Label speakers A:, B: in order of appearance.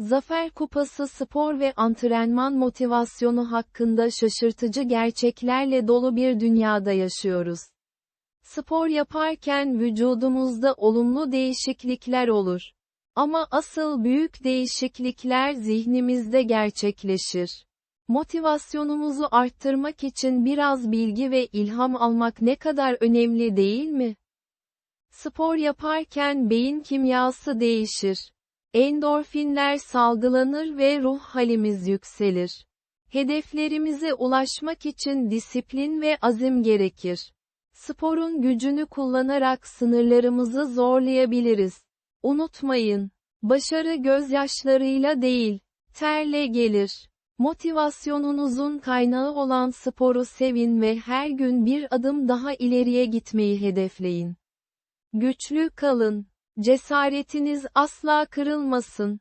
A: Zafer Kupası spor ve antrenman motivasyonu hakkında şaşırtıcı gerçeklerle dolu bir dünyada yaşıyoruz. Spor yaparken vücudumuzda olumlu değişiklikler olur. Ama asıl büyük değişiklikler zihnimizde gerçekleşir. Motivasyonumuzu arttırmak için biraz bilgi ve ilham almak ne kadar önemli değil mi? Spor yaparken beyin kimyası değişir. Endorfinler salgılanır ve ruh halimiz yükselir. Hedeflerimize ulaşmak için disiplin ve azim gerekir. Sporun gücünü kullanarak sınırlarımızı zorlayabiliriz. Unutmayın, başarı gözyaşlarıyla değil, terle gelir. Motivasyonunuzun kaynağı olan sporu sevin ve her gün bir adım daha ileriye gitmeyi hedefleyin. Güçlü kalın. Cesaretiniz asla kırılmasın.